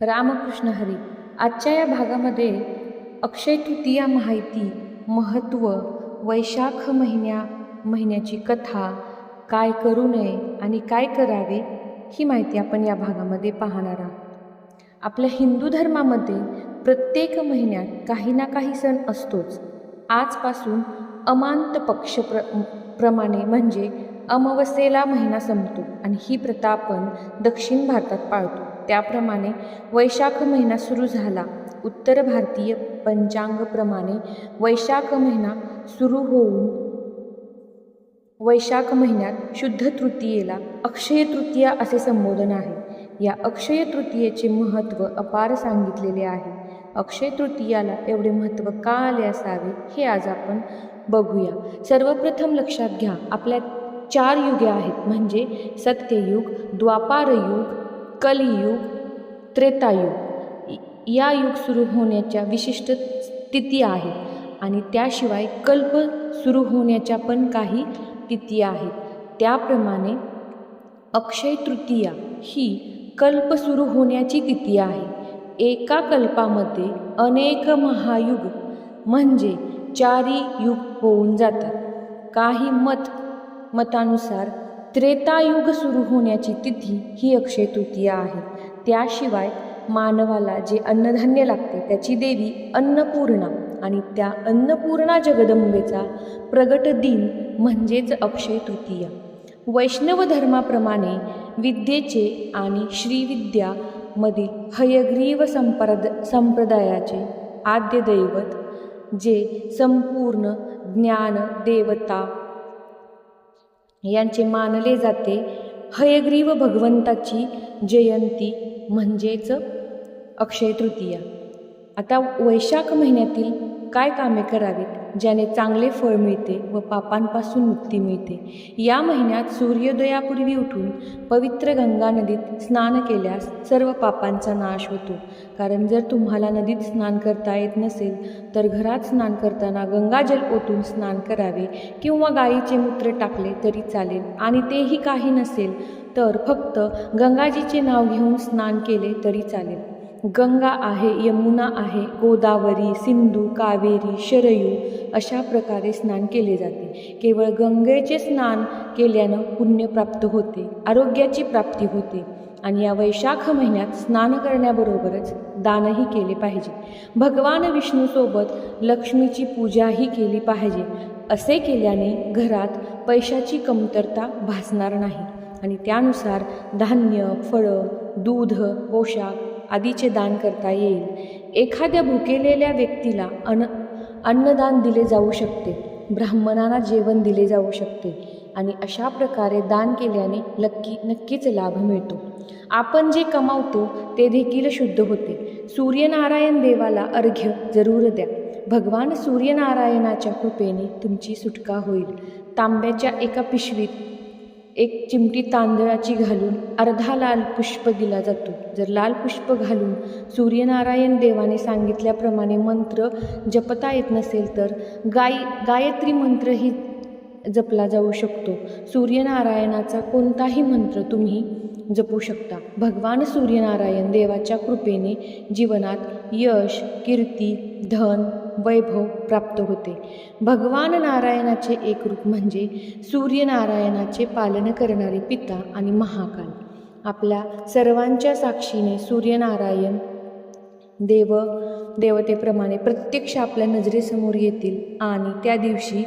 रामकृष्ण हरी. आजच्या या भागामध्ये अक्षय तृतीया माहिती महत्त्व वैशाख महिन्या महिन्याची कथा काय करू नये आणि काय करावे ही माहिती आपण या भागामध्ये पाहणार आहोत. आपल्या हिंदू धर्मामध्ये प्रत्येक महिन्यात काही ना काही सण असतोच. आजपासून अमांत पक्ष प्र प्रमाणे म्हणजे अमावस्येला महिना संपतो आणि ही प्रथा आपण दक्षिण भारतात पाळतो. त्याप्रमाणे वैशाख महिना सुरू झाला. उत्तर भारतीय पंचांगप्रमाणे वैशाख महिना सुरू होऊन वैशाख महिन्यात शुद्ध तृतीयेला अक्षय तृतीया असे संबोधन आहे. या अक्षय तृतीयेचे महत्त्व अपार सांगितलेले आहे. अक्षय तृतीयाला एवढे महत्त्व का आले असावे हे आज आपण बघूया. सर्वप्रथम लक्षात घ्या आपल्या चार युगे आहेत. म्हणजे सत्ययुग द्वापारयुग कलियुग त्रेतायुग या युग सुरू होण्याच्या विशिष्ट तिथी आहेत. आणि त्याशिवाय कल्प सुरू होण्याच्या पण काही तिथी आहेत. त्याप्रमाणे अक्षय तृतीया ही कल्प सुरू होण्याची तिथी आहे. एका कल्पामध्ये अनेक महायुग म्हणजे चारी युग होऊन जातात. काही मत मतानुसार त्रेतायुग सुरू होण्याची तिथी ही अक्षय तृतीया आहे. त्याशिवाय मानवाला जे अन्नधान्य लागते त्याची देवी अन्नपूर्णा आणि त्या अन्नपूर्णा जगदंबेचा प्रगट दिन म्हणजेच अक्षय तृतीया. वैष्णव धर्माप्रमाणे विद्येचे आणि श्रीविद्यामधील हयग्रीव संप्रद संप्रदायाचे आद्य दैवत जे संपूर्ण ज्ञान देवता यांचे मानले जाते. हयग्रीव भगवंताची जयंती म्हणजेच अक्षय तृतीया आता वैशाख महिन्यातील काय कामे करावीत ज्याने चांगले फळ मिळते व पापांपासून मुक्ती मिळते? या महिन्यात सूर्योदयापूर्वी उठून पवित्र गंगा नदीत स्नान केल्यास सर्व पापांचा नाश होतो. कारण जर तुम्हाला नदीत स्नान करता येत नसेल तर घरात स्नान करताना गंगाजल ओतून स्नान करावे किंवा गाईचे मूत्र टाकले तरी चालेल आणि तेही काही नसेल तर फक्त गंगाजीचे नाव घेऊन स्नान केले तरी चालेल. गंगा आहे यमुना आहे गोदावरी सिंधू कावेरी शरयू अशा प्रकारे स्नान केले जाते. केवळ गंगेचे स्नान केल्यानं पुण्य प्राप्त होते आरोग्याची प्राप्ती होते आणि या वैशाख महिन्यात स्नान करण्याबरोबरच दानही केले पाहिजे. भगवान विष्णूसोबत लक्ष्मीची पूजाही केली पाहिजे. असे केल्याने घरात पैशाची कमतरता भासणार नाही आणि त्यानुसार धान्य फळं दूध पोशाख आदीचे दान करता येईल. एखाद्या भुकेलेल्या व्यक्तीला अन्न अन्नदान दिले जाऊ शकते. ब्राह्मणांना जेवण दिले जाऊ शकते. आणि अशा प्रकारे दान केल्याने नक्की नक्कीच लाभ मिळतो. आपण जे कमावतो ते देखील शुद्ध होते. सूर्यनारायण देवाला अर्घ्य जरूर द्या. भगवान सूर्यनारायणाच्या कृपेने तुमची सुटका होईल. तांब्याच्या एका पिशवीत एक चिमटी तांदळाची घालून अर्धा लाल पुष्प दिला जातो. जर लाल पुष्प घालून सूर्यनारायण देवाने सांगितल्याप्रमाणे मंत्र जपता येत नसेल तर गाय गायत्री मंत्रही जपला जाऊ शकतो. सूर्यनारायणाचा कोणताही मंत्र तुम्ही जपू शकता. भगवान सूर्यनारायण देवाच्या कृपेने जीवनात यश कीर्ती धन वैभव प्राप्त होते. भगवान नारायणाचे एक रूप म्हणजे सूर्यनारायणाचे पालन करणारे पिता आणि महाकाल. आपल्या सर्वांच्या साक्षीने सूर्यनारायण देव देवतेप्रमाणे प्रत्यक्ष आपल्या नजरेसमोर येतील आणि त्या दिवशी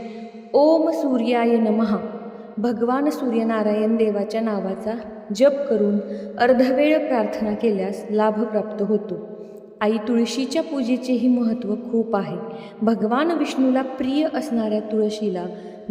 ओम सूर्याय नमः भगवान सूर्यनारायण देवाच्या नावाचा जप करून अर्धवेळ प्रार्थना केल्यास लाभ प्राप्त होतो. आई तुळशीच्या पूजेचेही महत्त्व खूप आहे. भगवान विष्णूला प्रिय असणाऱ्या तुळशीला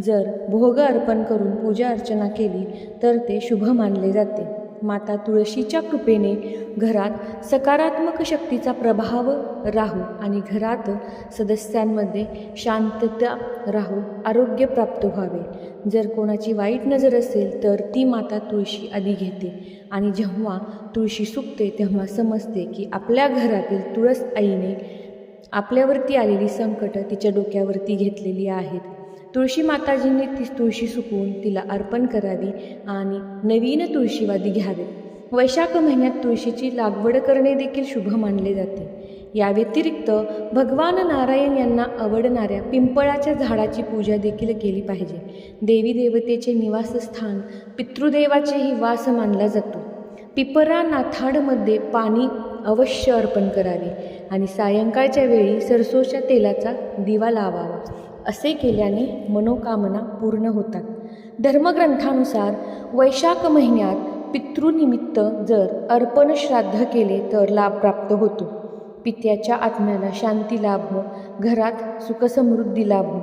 जर भोग अर्पण करून पूजा अर्चना केली तर ते शुभ मानले जाते. माता तुळशीच्या कृपेने घरात सकारात्मक शक्तीचा प्रभाव राहू आणि घरात सदस्यांमध्ये शांतता राहू आरोग्य प्राप्त व्हावे. जर कोणाची वाईट नजर असेल तर ती माता तुळशी आधी घेते. आणि जेव्हा तुळशी सुकते तेव्हा समजते की आपल्या घरातील तुळस आईने आपल्यावरती आलेली संकटं तिच्या डोक्यावरती घेतलेली आहेत. तुळशी माताजींनी ती तुळशी सुकवून तिला अर्पण करावी आणि नवीन तुळशीवादी घ्यावे. वैशाख महिन्यात तुळशीची लागवड करणे देखील शुभ मानले जाते. या व्यतिरिक्त भगवान नारायण यांना आवडणाऱ्या पिंपळाच्या झाडाची पूजा देखील केली पाहिजे. देवी देवतेचे निवासस्थान पितृदेवाचेही वास मानला जातो. पिपरा नाथाडमध्ये पाणी अवश्य अर्पण करावे आणि सायंकाळच्या वेळी सरसोच्या तेलाचा दिवा लावावा. असे केल्याने मनोकामना पूर्ण होतात. धर्मग्रंथानुसार वैशाख महिन्यात पितृनिमित्त जर अर्पण श्राद्ध केले तर लाभ प्राप्त होतो. पित्याच्या आत्म्याला शांती लाभो घरात सुखसमृद्धी लाभो.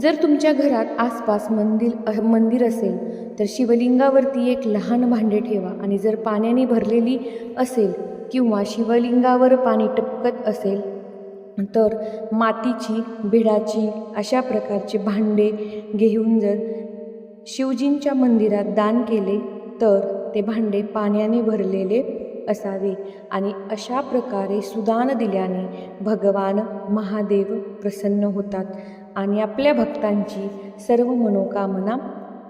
जर तुमच्या घरात आसपास मंदिर मंदिर असेल तर शिवलिंगावरती एक लहान भांडे ठेवा आणि जर पाण्याने भरलेली असेल किंवा शिवलिंगावर पाणी टपकत असेल तर मातीची बिडाची अशा प्रकारचे भांडे घेऊन जर शिवजींच्या मंदिरात दान केले तर ते भांडे पाण्याने भरलेले असावे आणि अशा प्रकारे सुदान दिल्याने भगवान महादेव प्रसन्न होतात आणि आपल्या भक्तांची सर्व मनोकामना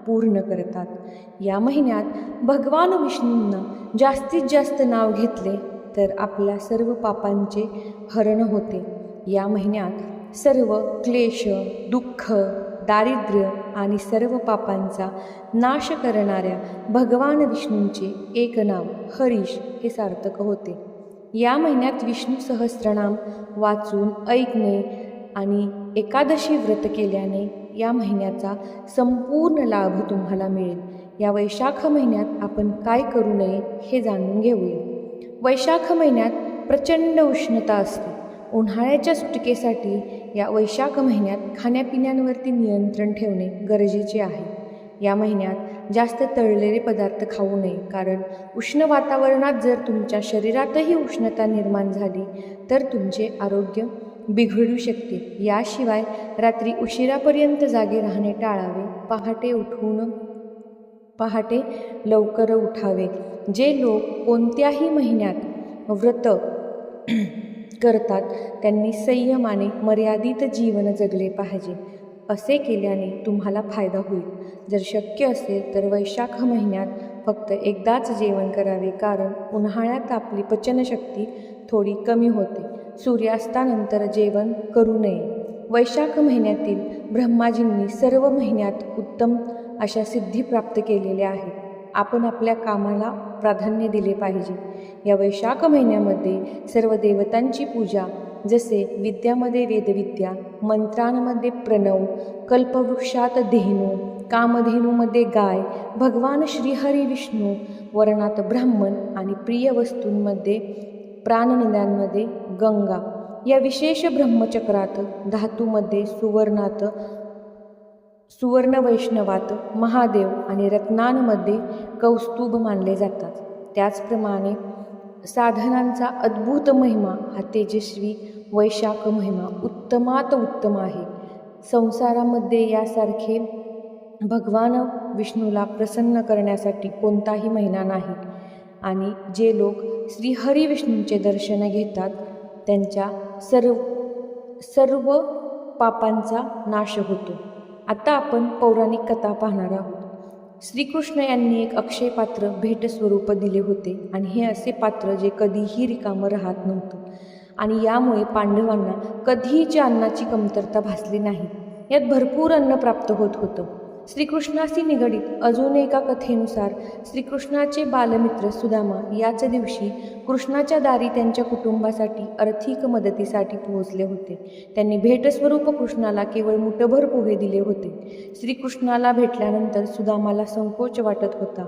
पूर्ण करतात. या महिन्यात भगवान विष्णूंना जास्तीत जास्त नाव घेतले तर आपल्या सर्व पापांचे हरण होते. या महिन्यात सर्व क्लेश दुःख दारिद्र्य आणि सर्व पापांचा नाश करणाऱ्या भगवान विष्णूंचे एक नाव हरीश हे सार्थक होते. या महिन्यात विष्णू सहस्रनाम वाचून ऐकणे आणि एकादशी व्रत केल्याने या महिन्याचा संपूर्ण लाभ तुम्हाला मिळेल. या वैशाख महिन्यात आपण काय करू नये हे जाणून घेऊया. वैशाख महिन्यात प्रचंड उष्णता असते. उन्हाळ्याच्या सुटकेसाठी या वैशाख महिन्यात खाण्यापिण्यांवरती नियंत्रण ठेवणे गरजेचे आहे. या महिन्यात जास्त तळलेले पदार्थ खाऊ नये कारण उष्ण वातावरणात जर तुमच्या शरीरातही उष्णता निर्माण झाली तर तुमचे आरोग्य बिघडू शकते. याशिवाय रात्री उशिरापर्यंत जागे राहणे टाळावे. पहाटे उठून पहाटे लवकर उठावे. जे लोक कोणत्याही महिन्यात व्रत करतात त्यांनी संयमाने मर्यादित जीवन जगले पाहिजे. असे केल्याने तुम्हाला फायदा होईल. जर शक्य असेल तर वैशाख महिन्यात फक्त एकदाच जेवण करावे कारण उन्हाळ्यात आपली पचनशक्ती थोडी कमी होते. सूर्यास्तानंतर जेवण करू नये. वैशाख महिन्यातील ब्रह्माजींनी सर्व महिन्यात उत्तम अशा सिद्धी प्राप्त केलेल्या आहेत. आपण आपल्या कामाला प्राधान्य दिले पाहिजे. या वैशाख महिन्यामध्ये सर्व देवतांची पूजा जसे विद्यामध्ये वेदविद्या मंत्रांमध्ये प्रणव कल्पवृक्षात धेनू कामधेनूमध्ये गाय भगवान श्रीहरी विष्णू वर्णात ब्राह्मण आणि प्रिय वस्तूंमध्ये प्राणनिंदांमध्ये गंगा. या विशेष ब्रह्मचक्रात धातूमध्ये सुवर्णात सुवर्ण वैष्णवात महादेव आणि रत्नांमध्ये कौस्तुभ मानले जातात. त्याचप्रमाणे साधनांचा अद्भुत महिमा हा तेजस्वी वैशाख महिमा उत्तमात उत्तम आहे. संसारामध्ये यासारखे भगवान विष्णूला प्रसन्न करण्यासाठी कोणताही महिना नाही. आणि जे लोक श्रीहरी विष्णूंचे दर्शन घेतात त्यांच्या सर्व सर्व पापांचा नाश होतो. आता आपण पौराणिक कथा पाहणार आहोत. श्रीकृष्ण यांनी एक अक्षय पात्र भेट स्वरूप दिले होते आणि हे असे पात्र जे कधीही रिकामं राहत नव्हतं. आणि यामुळे पांडवांना कधीही अन्नाची कमतरता भासली नाही यात भरपूर अन्न प्राप्त होत होतं. श्रीकृष्णाशी निगडीत अजून एका कथेनुसार श्रीकृष्णाचे बालमित्र सुदामा याच दिवशी कृष्णाच्या दारी त्यांच्या कुटुंबासाठी आर्थिक मदतीसाठी पोहोचले होते. त्यांनी भेटस्वरूप कृष्णाला केवळ मुठभर पोहे दिले होते. श्रीकृष्णाला भेटल्यानंतर सुदामाला संकोच वाटत होता.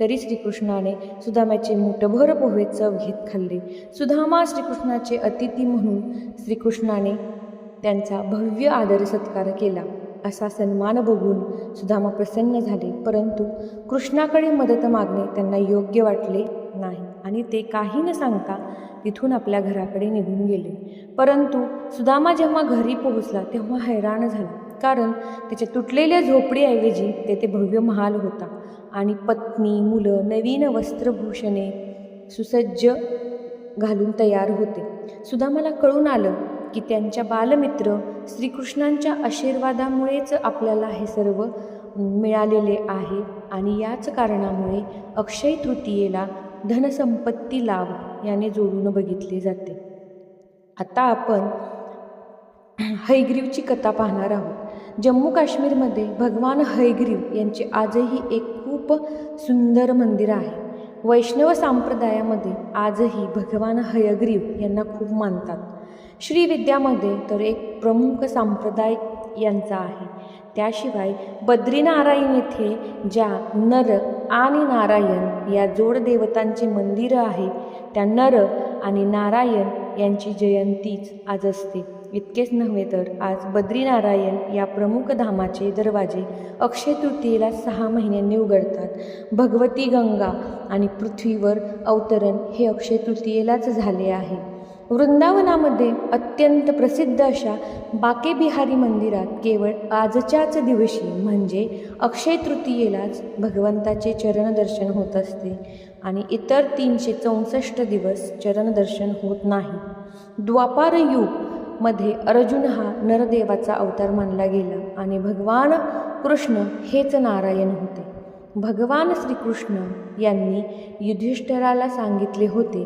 तरी श्रीकृष्णाने सुदामाचे मुठभर पोहे चव घेत खाल्ले. सुदामा श्रीकृष्णाचे अतिथी म्हणून श्रीकृष्णाने त्यांचा भव्य आदर सत्कार केला. असा सन्मान बघून सुदामा प्रसन्न झाले. परंतु कृष्णाकडे मदत मागणे त्यांना योग्य वाटले नाही. आणि ते काही न सांगता तिथून आपल्या घराकडे निघून गेले. परंतु सुदामा जेव्हा घरी पोहोचला तेव्हा हैराण झाला. कारण त्याच्या तुटलेल्या झोपडीऐवजी तेथे भव्य महाल होता. आणि पत्नी मुलं नवीन वस्त्रभूषणे सुसज्ज घालून तयार होते. सुदामाला कळून आलं की त्यांच्या बालमित्र श्रीकृष्णांच्या आशीर्वादामुळेच आपल्याला हे सर्व मिळालेले आहे आणि याच कारणामुळे अक्षय तृतीयेला धनसंपत्ती लाभ याने जोडून बघितले जाते. आता आपण हयग्रीवची कथा पाहणार आहोत. जम्मू काश्मीरमध्ये भगवान हयग्रीव यांचे आजही एक खूप सुंदर मंदिर आहे. वैष्णव संप्रदायामध्ये आजही भगवान हयग्रीव यांना खूप मानतात. श्रीविद्यामध्ये तर एक प्रमुख संप्रदाय यांचा आहे. त्याशिवाय बद्रीनारायण येथे ज्या नर आणि नारायण या जोड मंदिरं मंदिर आहे त्या नर आणि नारायण यांची जयंतीच आज असते. इतकेच नव्हे तर आज बद्रीनारायण या प्रमुख धामाचे दरवाजे अक्षय तृतीयेला सहा महिन्यांनी उघडतात. भगवती गंगा आणि पृथ्वीवर अवतरण हे अक्षय तृतीयेलाच झाले आहे. वृंदावनामध्ये अत्यंत प्रसिद्ध अशा बाके बिहारी मंदिरात केवळ आजच्याच दिवशी म्हणजे अक्षय तृतीयेलाच भगवंताचे चरणदर्शन होत असते आणि इतर तीनशे चौसष्ट दिवस चरणदर्शन होत नाही. द्वापार युगमध्ये अर्जुन हा नरदेवाचा अवतार मानला गेला आणि भगवान कृष्ण हेच नारायण होते. भगवान श्रीकृष्ण यांनी युधिष्ठराला सांगितले होते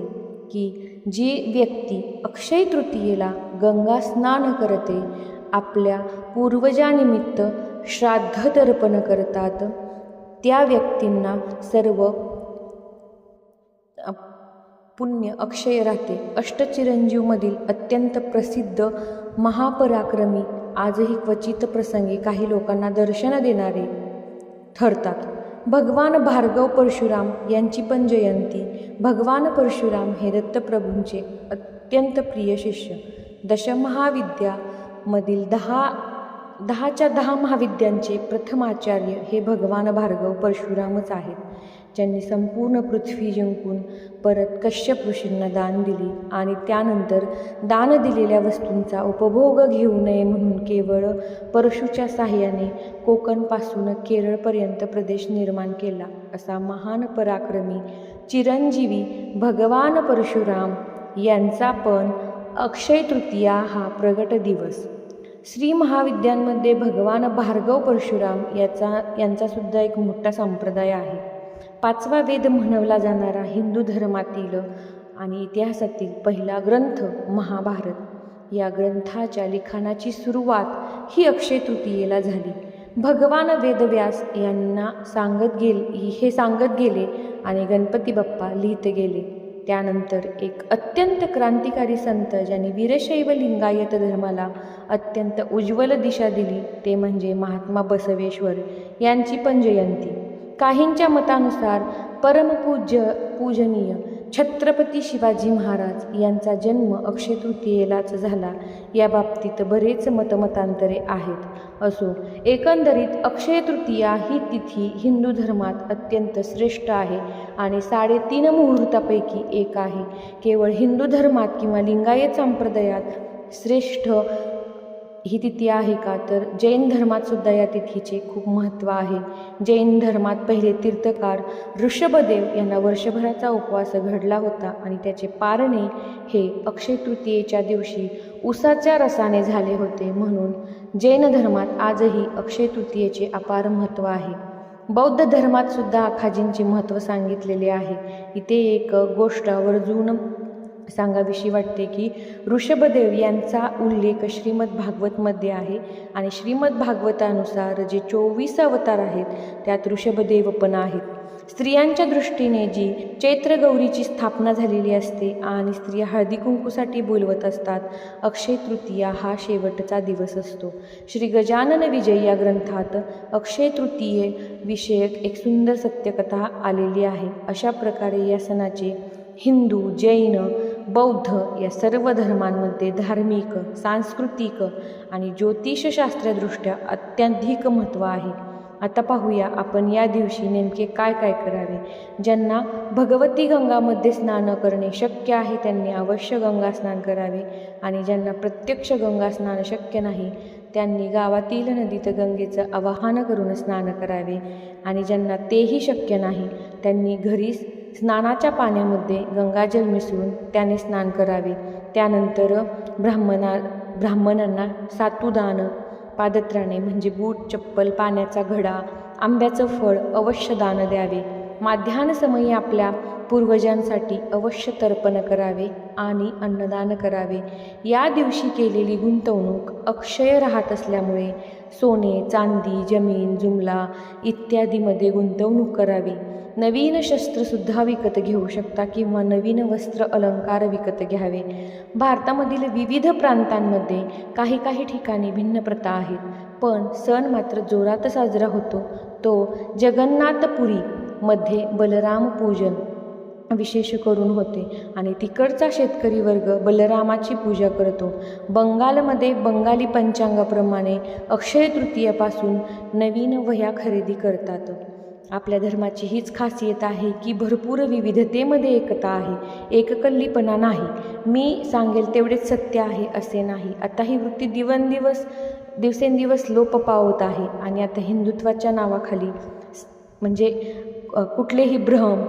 की जी व्यक्ती अक्षय तृतीयेला गंगा स्नान करते आपल्या पूर्वजानिमित्त श्राद्ध तर्पण करतात. त्या व्यक्तींना सर्व पुण्य अक्षय राहते. अष्टचिरंजीवमधील अत्यंत प्रसिद्ध महापराक्रमी आजही क्वचित प्रसंगी काही लोकांना दर्शन देणारे ठरतात. भगवान भार्गव परशुराम यांची पण जयंती. भगवान परशुराम हे दत्तप्रभूंचे अत्यंत प्रिय शिष्य. दशमहाविद्यामधील दहा दहाच्या दहा महाविद्यांचे प्रथम आचार्य हे भगवान भार्गव परशुरामच आहेत. ज्यांनी संपूर्ण पृथ्वी जिंकून परत कश्यप ऋषींना दान दिली आणि त्यानंतर दान दिलेल्या वस्तूंचा उपभोग घेऊ नये म्हणून केवळ परशुच्या साह्याने कोकणपासून केरळपर्यंत प्रदेश निर्माण केला असा महान पराक्रमी चिरंजीवी भगवान परशुराम यांचा पण अक्षय तृतीया हा प्रगट दिवस. श्री महाविद्यांमध्ये भगवान भार्गव परशुराम याचा यांचासुद्धा एक मोठा संप्रदाय आहे. पाचवा वेद म्हणवला जाणारा हिंदू धर्मातील आणि इतिहासातील पहिला ग्रंथ महाभारत. या ग्रंथाच्या लिखाणाची सुरुवात ही अक्षय तृतीयेला झाली. भगवान वेदव्यास यांना सांगत गेले हे सांगत गेले आणि गणपती बाप्पा लिहित गेले. त्यानंतर एक अत्यंत क्रांतिकारी संत ज्यांनी वीरशैव लिंगायत धर्माला अत्यंत उज्ज्वल दिशा दिली ते म्हणजे महात्मा बसवेश्वर यांची पण जयंती. काहींच्या मतानुसार परमपूज्य पूजनीय छत्रपती शिवाजी महाराज यांचा जन्म अक्षय तृतीयेलाच झाला. या बाबतीत बरेच मतमतांतरे आहेत. असो एकंदरीत अक्षय तृतीया ही तिथी हिंदू धर्मात अत्यंत श्रेष्ठ आहे आणि साडेतीन मुहूर्तापैकी एक आहे. केवळ हिंदू धर्मात किंवा लिंगायत संप्रदायात श्रेष्ठ ही तिथी आहे का? तर जैन धर्मात सुद्धा या तिथीचे खूप महत्त्व आहे. जैन धर्मात पहिले तीर्थकार ऋषभदेव यांना वर्षभराचा उपवास घडला होता आणि त्याचे पारणे हे अक्षय तृतीयेच्या दिवशी उसाच्या रसाने झाले होते. म्हणून जैन धर्मात आजही अक्षय तृतीयेचे अपार महत्त्व आहे. बौद्ध धर्मात सुद्धा आखाजींचे महत्त्व सांगितलेले आहे. इथे एक गोष्ट आवर्जून सांगाविषयी वाटते की ऋषभदेव यांचा उल्लेख श्रीमद भागवतमध्ये आहे. आणि श्रीमद भागवतानुसार जे चोवीस अवतार आहेत त्यात ऋषभदेव पण आहेत. स्त्रियांच्या दृष्टीने जी चैत्रगौरीची स्थापना झालेली असते आणि स्त्रिया हळदी कुंकूसाठी बोलवत असतात अक्षय तृतीया हा शेवटचा दिवस असतो. श्री गजानन विजय या ग्रंथात अक्षय तृतीये विषयक एक सुंदर सत्यकथा आलेली आहे. अशा प्रकारे या सणाचे हिंदू जैन बौद्ध या सर्व धर्मांमध्ये धार्मिक सांस्कृतिक आणि ज्योतिषशास्त्रदृष्ट्या अत्याधिक महत्त्व आहे. आता पाहूया आपण या दिवशी नेमके काय काय करावे. ज्यांना भगवती गंगामध्ये स्नान करणे शक्य आहे त्यांनी अवश्य गंगा स्नान करावे आणि ज्यांना प्रत्यक्ष गंगा स्नान शक्य नाही त्यांनी गावातील नदीत गंगेचं आवाहन करून स्नान करावे. आणि ज्यांना तेही शक्य नाही त्यांनी घरीच स्नानाच्या पाण्यामध्ये गंगाजल मिसळून त्याने स्नान करावे. त्यानंतर ब्राह्मणा ब्राह्मणांना सातुदान पादत्राणे म्हणजे बूट चप्पल पाण्याचा घडा आंब्याचं फळ अवश्य दान द्यावे. माध्यान्हसमयी आपल्या पूर्वजांसाठी अवश्य तर्पण करावे आणि अन्नदान करावे. या दिवशी केलेली गुंतवणूक अक्षय राहत असल्यामुळे सोने चांदी जमीन जुमला इत्यादीमध्ये गुंतवणूक करावी. नवीन शस्त्रसुद्धा विकत घेऊ शकता किंवा नवीन वस्त्र अलंकार विकत घ्यावे. भारतामधील विविध प्रांतांमध्ये काही काही ठिकाणी भिन्न प्रथा आहेत. पण सण मात्र जोरात साजरा होतो. तो जगन्नाथपुरीमध्ये बलराम पूजन विशेष करून होते. आणि तिकडचा शेतकरी वर्ग बलरामाची पूजा करतो. बंगालमध्ये बंगाली पंचांगाप्रमाणे अक्षय तृतीयापासून नवीन वह्या खरेदी करतात. आपल्या धर्माची हीच खासियत आहे की भरपूर विविधतेमध्ये एकता आहे. एककल्लीपणा नाही. मी सांगेल तेवढेच सत्य आहे असे नाही. आता ही वृत्ती दिवनदिवस दिवसेंदिवस लोप पावत आहे. आणि आता हिंदुत्वाच्या नावाखाली म्हणजे कुठलेही भ्रम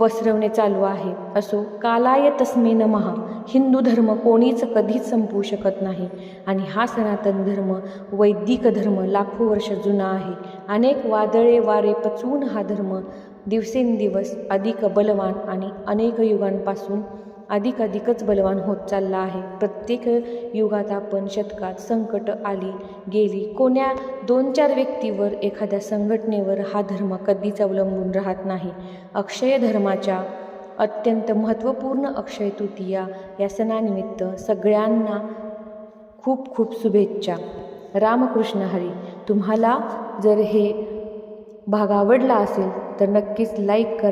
पसरवणे चालू आहे. असो कालाय तस्मे महा हिंदू धर्म कोणीच कधीच संपवू शकत नाही. आणि हा सनातन धर्म वैदिक धर्म लाखो वर्ष जुना आहे. अनेक वादळे वारे पचवून हा धर्म दिवसेंदिवस अधिक बलवान आणि अनेक युगांपासून अधिक अधिकच बलवान होत चालला आहे. प्रत्येक युगात आपण शतकात संकट आली गेली कोण्या दोन चार व्यक्तीवर एखाद्या संघटनेवर हा धर्म कधीच अवलंबून राहत नाही. अक्षय धर्माच्या अत्यंत महत्त्वपूर्ण अक्षय तृतीया या सणानिमित्त सगळ्यांना खूप खूप शुभेच्छा. रामकृष्ण हरी तुम्हाला जर हे भाग आवडला असेल तर नक्कीच लाईक करा.